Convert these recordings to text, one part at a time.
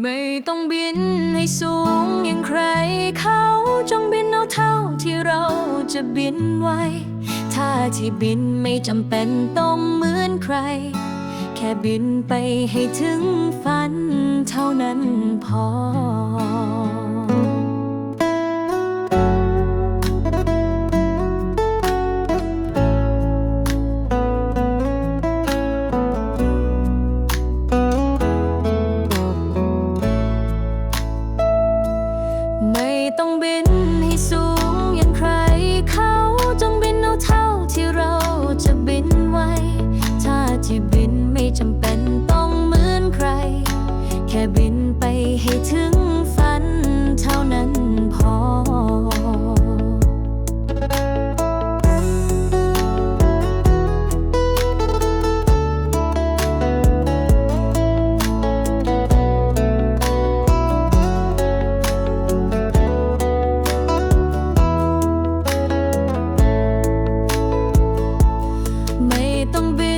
ไม่ต้องบินให้สูงอย่างใครเขาจงบินเอาเท่าที่เราจะบินไหวถ้าที่บินไม่จำเป็นต้องเหมือนใคร แค่บินไปให้ถึงฝันเท่านั้นพอ ไม่ต้องบิน ไม่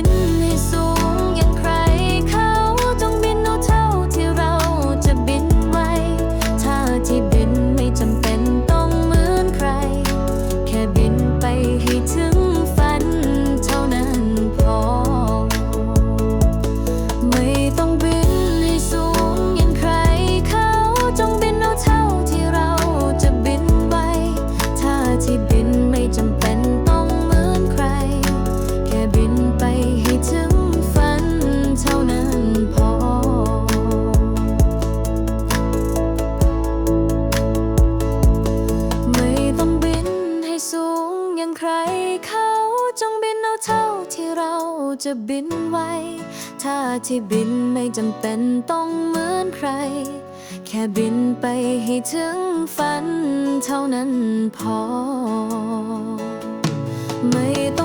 อย่างใครเขาจงบินเอาเท่าที่เราจะบินไหวถ้าที่บินไม่จำเป็นต้องเหมือนใคร แค่บินไปให้ถึงฝันเท่านั้นพอ ไม่ต้อง